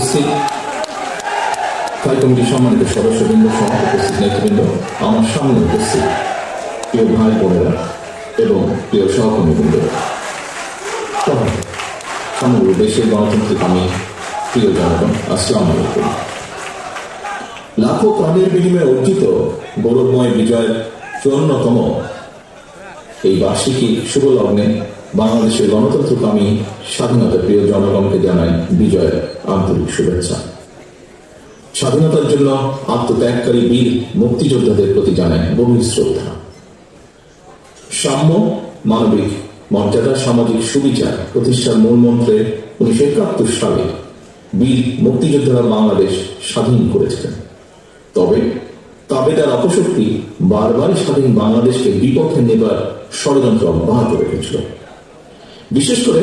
উপস্থিত স্থায়ী কমিটির সম্মানিত সদস্যবৃন্দ সহ উপস্থিত নেতৃবৃন্দ, আমার সামনে উপস্থিত প্রিয় ভাই বোনেরা এবং প্রিয় সহকর্মীবৃন্দ। সহ সমগ্র দেশের গণতান্ত্রিক আমি প্রিয় জনগণ, আসসালাম আলাইকুম। লাখো প্রাণের বিনিময়ে অর্জিত গৌরবময় বিজয়ের চুয়ান্নতম এই বার্ষিকী শুভ লগ্নে বাংলাদেশের গণতন্ত্রকামী স্বাধীনতা প্রিয় জনগণকে জানাই বিজয়ের আন্তরিক শুভেচ্ছা। স্বাধীনতার জন্য আত্মত্যাগকারী বীর মুক্তিযোদ্ধাদের প্রতি জানাই গভীর শ্রদ্ধা। সাম্য, মানবিক মর্যাদা, সামাজিক সুবিচার প্রতিষ্ঠার মূল মন্ত্রে উনিশশো একাত্তর সালে বীর মুক্তিযোদ্ধারা বাংলাদেশ স্বাধীন করেছিলেন। তবে তবে তার অপশক্তি বারবার স্বাধীন বাংলাদেশকে বিপথে নেবার ষড়যন্ত্র অব্যাহত রেখেছিল। বিশেষ করে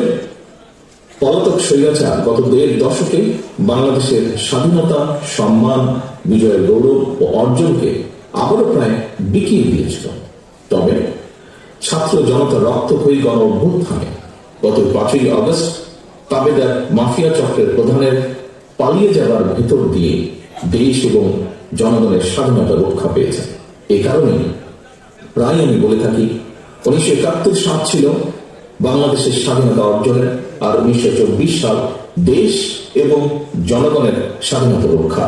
পলাতক স্বৈরাচার গত দেড় দশকে বাংলাদেশের স্বাধীনতা, সম্মান, বিজয়ের গৌরব ও অর্জনকে আবারও প্রায় বিকিয়ে দিয়েছিল। তবে ছাত্র জনতা রক্তক্ষয়ী গণ অভ্যুত্থানে গত পাঁচই আগস্ট তাবেদার মাফিয়া চক্রের প্রধানের পালিয়ে যাবার ভেতর দিয়ে দেশ এবং জনগণের স্বাধীনতা রক্ষা পেয়েছে। এ কারণে প্রায় আমি বলে থাকি উনিশশো একাত্তর সাল ছিল বাংলাদেশের স্বাধীনতা অর্জনের আর উনিশশো চব্বিশ সাল দেশ এবং জনগণের স্বাধীনতা রক্ষা।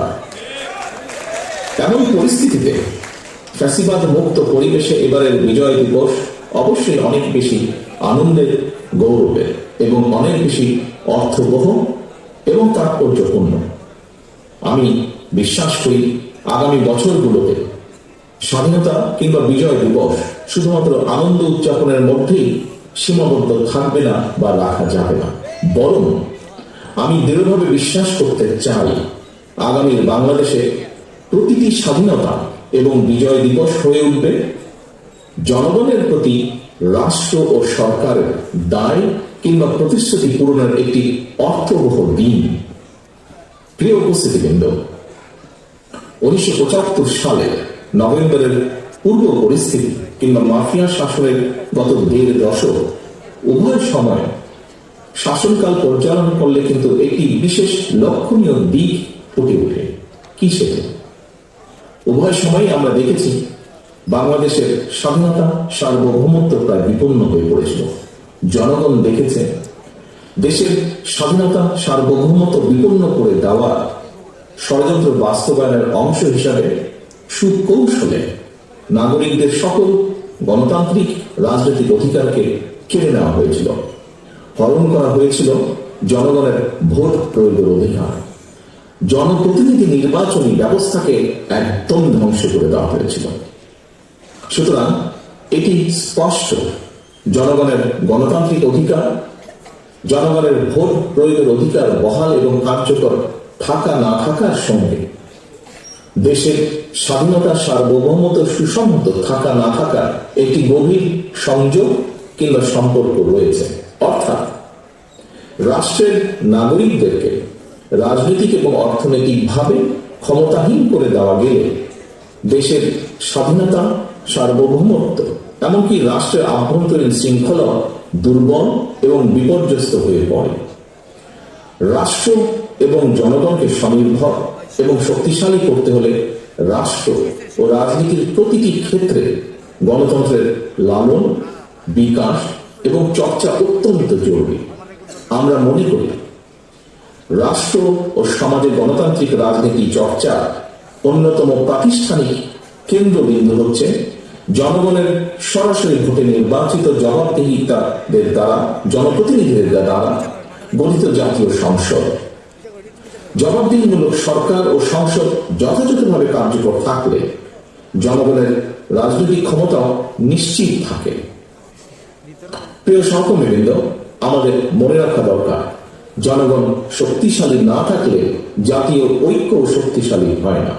এমন পরিস্থিতিতে ফ্যাসিবাদ মুক্ত পরিবেশে এবারের বিজয় দিবস অবশ্যই অনেক বেশি আনন্দের, গৌরবের এবং অনেক বেশি অর্থবহ এবং তাৎপর্যপূর্ণ। আমি বিশ্বাস করি আগামী বছরগুলোতে স্বাধীনতা কিংবা বিজয় দিবস শুধুমাত্র আনন্দ উদযাপনের মধ্যেই সীমাবদ্ধ থাকবে না বা রাখা যাবে না। বরং আমি দৃঢ়ভাবে বিশ্বাস করতে চাই, আগামীর বাংলাদেশে প্রতিটি স্বাধীনতা এবং বিজয় দিবস হয়ে উঠবে। জনগণের প্রতি রাষ্ট্র ও সরকারের দায় কিংবা প্রতিশ্রুতি পূরণের একটি অর্থবহ দিন। প্রিয় উপস্থিতিবৃন্দ, উনিশশো পঁচাত্তর সালে নভেম্বরের পূর্ব পরিস্থিতি কিংবা মাফিয়া শাসনের গত দেড় দশক, উভয় সময় শাসনকাল পরিচালনা করলে কিন্তু একটি বিশেষ লক্ষণীয় দিক ফুটে ওঠে। কি সেটা? উভয় সময় আমরা দেখেছি বাংলাদেশের স্বাধীনতা সার্বভৌমত্ব প্রায় বিপন্ন হয়ে পড়েছিল। জনগণ দেখেছে দেশের স্বাধীনতা সার্বভৌমত্ব বিপন্ন করে দেওয়া ষড়যন্ত্র বাস্তবায়নের অংশ হিসাবে সুকৌশলে নাগরিকদের সকল গণতান্ত্রিক রাজনৈতিক অধিকারকে কেড়ে নেওয়া হয়েছিল। হরণ করা হয়েছিল জনগণের ভোট প্রয়োগের অধিকার। জনপ্রতিনিধি নির্বাচনী ব্যবস্থাকে একদম ধ্বংস করে দেওয়া হয়েছিল। সুতরাং এটি স্পষ্ট। জনগণের গণতান্ত্রিক অধিকার, জনগণের ভোট প্রয়োগের অধিকার বহাল এবং কার্যকর থাকা না থাকার সঙ্গে দেশের স্বাধীনতা সার্বভৌমত সুসম্মত থাকা না থাকা একটি গভীর সংযোগ কিংবা সম্পর্ক রয়েছে। অর্থাৎ রাষ্ট্রের নাগরিকদেরকে রাজনৈতিক এবং অর্থনৈতিকভাবে ক্ষমতাহীন করে দেওয়া গেলে দেশের স্বাধীনতা, সার্বভৌমত্ব এমনকি রাষ্ট্রের আভ্যন্তরীণ শৃঙ্খলা দুর্বল এবং বিপর্যস্ত হয়ে পড়ে। রাষ্ট্র এবং জনগণকে স্বনির্ভর এবং শক্তিশালী করতে হলে রাষ্ট্র ও রাজনীতির প্রতিটি ক্ষেত্রে গণতন্ত্রের লালন, বিকাশ এবং চর্চা অত্যন্ত জরুরি। আমরা মনে করি, রাষ্ট্র ও সমাজের গণতান্ত্রিক রাজনীতি চর্চা অন্যতম প্রাতিষ্ঠানিক কেন্দ্রবিন্দু হচ্ছে জনগণের সরাসরি ভোটে নির্বাচিত জবাবদিহিতাদের দ্বারা, জনপ্রতিনিধিদের দ্বারা গঠিত জাতীয় সংসদ। জবাবদিহিমূলক সরকার ও সংসদ যথাযথভাবে কার্যকর থাকলে জনগণের রাজনৈতিক ক্ষমতাও নিশ্চিত থাকে। প্রিয় সহকর্মীবৃন্দ, আমাদের মনে রাখা দরকার, জনগণ শক্তিশালী না থাকলে জাতীয় ঐক্য শক্তিশালী হয় না।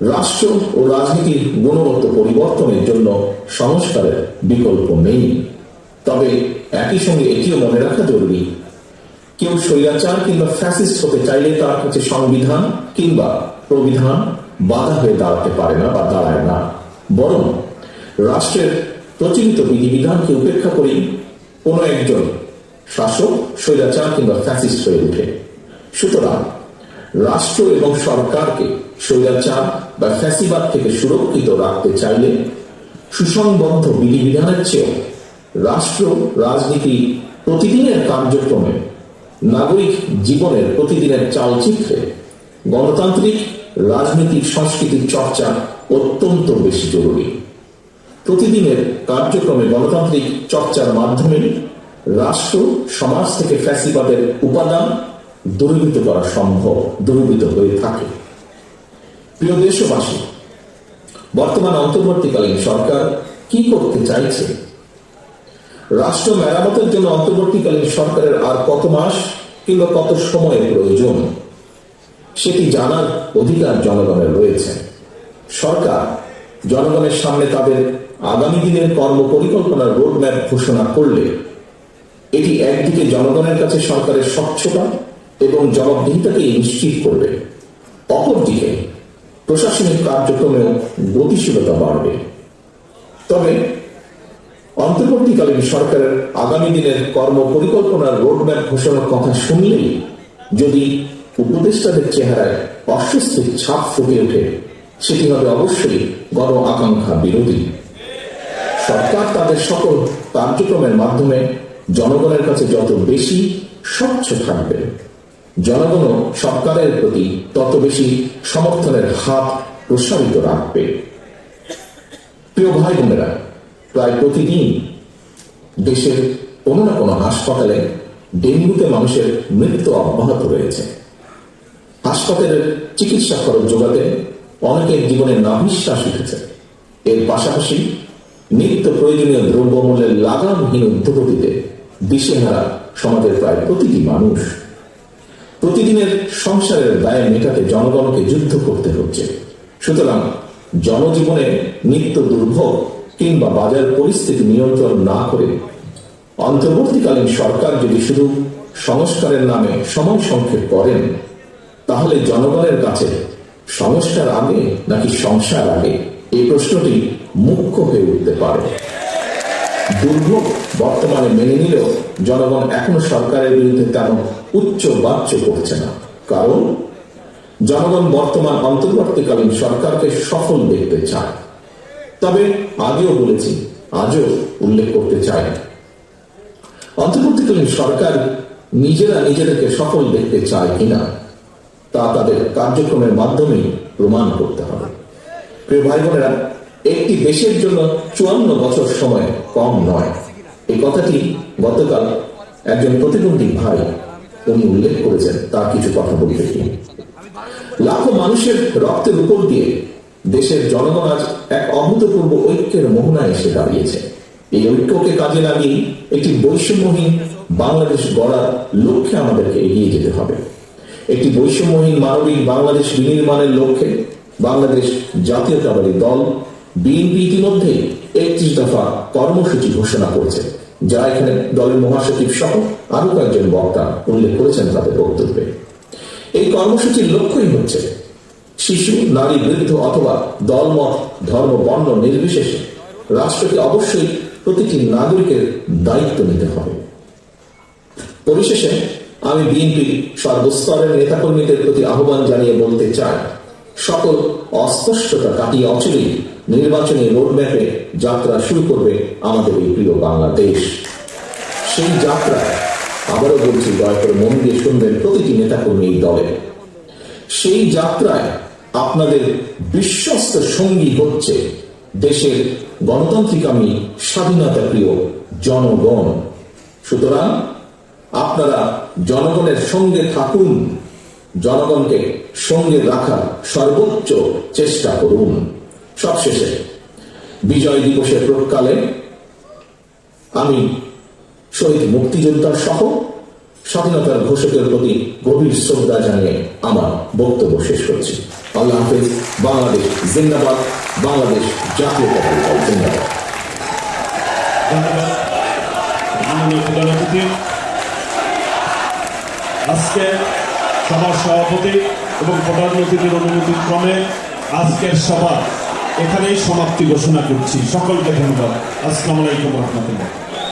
রাষ্ট্র ও রাজনীতির গুণগত পরিবর্তনের জন্য সংস্কারের বিকল্প নেই। তবে একই সঙ্গে এটিও মনে রাখা জরুরি কেউ স্বৈরাচার কিংবা ফ্যাসিস্ট হতে চাইলে তার কাছে সংবিধান কিংবা প্রবিধান বাধা হয়ে দাঁড়াতে পারে না বা দাঁড়ায় না। বরং রাষ্ট্রের প্রচলিত বিধিবিধানকে উপেক্ষা করেই কোনো একজন শাসক স্বৈরাচার কিংবা ফ্যাসিস্ট হয়ে ওঠে। সুতরাং রাষ্ট্র এবং সরকারকে স্বৈরাচার বা ফ্যাসিবাদ থেকে সুরক্ষিত রাখতে চাইলে সুসংবদ্ধ বিধিবিধানের চেয়েও রাষ্ট্র রাজনীতি প্রতিদিনের কার্যক্রমে নাগরিক জীবনের প্রতিদিনের চালচিত্রে গণতান্ত্রিক, রাজনৈতিক সংস্কৃতির চর্চা অত্যন্ত বেশি জরুরি। প্রতিদিনের কার্যক্রমে গণতান্ত্রিক চর্চার মাধ্যমে রাষ্ট্র, সমাজ থেকে ফ্যাসিবাদের উপাদান দূরীভূত করা সম্ভব, দূরীভূত হয়ে থাকে। প্রিয় দেশবাসী, বর্তমান অন্তর্বর্তীকালীন সরকার কি করতে চাইছে? রাষ্ট্র মেরামতের জন্য অন্তর্বর্তীকালীন সরকারের আর কত মাস কিংবা কত সময়ের প্রয়োজন, সেটি জানার অধিকার জনগণের রয়েছে। সরকার জনগণের সামনে তাদের আগামী দিনের কর্ম পরিকল্পনার রোডম্যাপ ঘোষণা করলে, এটি একদিকে জনগণের কাছে সরকারের স্বচ্ছতা এবং জবাবদিহিতাকে নিশ্চিত করবে, অপরদিকে প্রশাসনিক কার্যক্রমেও গতিশীলতা বাড়বে। তবে অন্তর্বর্তীকালীন সরকারের আগামী দিনের কর্ম পরিকল্পনার রোডম্যাপ ঘোষণার কথা শুনলেই যদি উপদেষ্টাদের চেহারায় অস্বস্তির ছাপ ফুটে ওঠে, সেটি হবে অবশ্যই গণ আকাঙ্ক্ষা বিরোধী। সরকার তাদের সকল কার্যক্রমের মাধ্যমে জনগণের কাছে যত বেশি স্বচ্ছ থাকবে, জনগণও সরকারের প্রতি তত বেশি সমর্থনের হাত প্রসারিত রাখবে। প্রিয় ভাই বোনেরা, প্রায় প্রতিদিন দেশের কোনো না কোনো হাসপাতালে ডেঙ্গুতে মানুষের মৃত্যু অব্যাহত রয়েছে। হাসপাতালের চিকিৎসা খরচ যোগাতে অনেকের জীবনে নাভিশ্বাস উঠেছে। এর পাশাপাশি নিত্য প্রয়োজনীয় দ্রব্যমূল্যের লাগামহীন উদ্যোগতিতে দিশেহারা সমাজের প্রায় প্রতিটি মানুষ প্রতিদিনের সংসারের দায় মেটাতে জনগণকে যুদ্ধ করতে হচ্ছে। সুতরাং জনজীবনে নিত্য দুর্ভোগ কিংবা বাজার পরিস্থিতি নিয়ন্ত্রণ না করে অন্তর্বর্তীকালীন সরকার যদি শুধু সংস্কারের নামে সময় সংক্ষেপ করেন, তাহলে জনগণের কাছে সংস্কার আগে নাকি সংসার আগে? এই প্রশ্নটি মুখ্য হয়ে উঠতে পারে। দুর্ভোগ বর্তমানে মেনে নিলেও জনগণ এখনও সরকারের বিরুদ্ধে তেমন উচ্চ বাচ্য করছে না। কারণ জনগণ বর্তমান অন্তর্বর্তীকালীন সরকারকে সফল দেখতে চায়। তবে আগেও বলেছি, আজও উল্লেখ করতে চাই। অন্তর্বর্তীকালীন সরকার নিজেরা নিজেদেরকে সফল দেখতে চায় কিনা, তা তাদের কার্যক্রমের মাধ্যমেই প্রমাণ করতে হবে। প্রিয় ভাই বোনেরা একটি দেশের জন্য চুয়ান্ন বছর সময় কম নয়। এই কথাটি গতকাল একজন প্রতিবন্ধী ভাই উনি উল্লেখ করেছেন, তার কিছু কথা বলতে লাখো মানুষের রক্তের উপর দিয়ে দেশের জনগণ আজ এক অভূতপূর্ব ঐক্যের মোহনায় এসে দাঁড়িয়েছে। এই ঐক্যকে কাজে লাগিয়ে একটি বৈষম্যহীন বাংলাদেশ গড়ার লক্ষ্যে আমাদেরকে এগিয়ে যেতে হবে। একটি বৈষম্যহীন মানবিক বাংলাদেশ বিনির্মাণের লক্ষ্যে বাংলাদেশ জাতীয়তাবাদী দল বিএনপি ইতিমধ্যে একত্রিশ দফা কর্মসূচি ঘোষণা করেছে, যা এখানে দলের মহাসচিব সহ আরও কয়েকজন বক্তা উল্লেখ করেছেন তাদের বক্তব্যে। এই কর্মসূচির লক্ষ্যই হচ্ছে শিশু, নারী, বৃদ্ধ অথবা দলমত, ধর্ম, বর্ণ নির্বিশেষে রাষ্ট্রকে অবশ্যই প্রতিটি নাগরিকের দায়িত্ব নিতে হবে। পরিশেষে আমি বিএনপি সর্বস্তরের নেতাকর্মীদের প্রতি আহ্বান জানিয়ে বলতে চাই, সকল অস্পষ্টতা কাটিয়ে অচিরেই নির্বাচনী রোডম্যাপে যাত্রা শুরু করবে আমাদের এই প্রিয় বাংলাদেশ। সেই যাত্রায় আবারও বলছি, দয়া করে মন দিয়ে শুনবেন প্রতিটি নেতাকর্মী এই দলে। সেই যাত্রায় আপনাদের বিশ্বস্ত সঙ্গী হচ্ছে দেশের গণতান্ত্রিক আমি স্বাধীনতা প্রিয় জনগণ। সুতরাং আপনারা জনগণের সঙ্গে থাকুন, জনগণকে সঙ্গে রাখার সর্বোচ্চ চেষ্টা করুন। সবশেষে বিজয় দিবসের প্রকালে আমি শহীদ মুক্তিযোদ্ধা সহ স্বাধীনতার ঘোষকের প্রতি গভীর শ্রদ্ধা জানিয়ে আমার বক্তব্য শেষ করছি। আল্লাহ হাফেজ। বাংলাদেশ জিন্দাবাদ। বাংলাদেশ জাতীয় দল জিন্দাবাদ। আজকে সভার সভাপতি এবং প্রধান অনুমতি ক্রমে আজকের সভা এখানেই সমাপ্তি ঘোষণা করছি। সকলকে ধন্যবাদ। আসসালামু আলাইকুম রহমতুল্লাহ।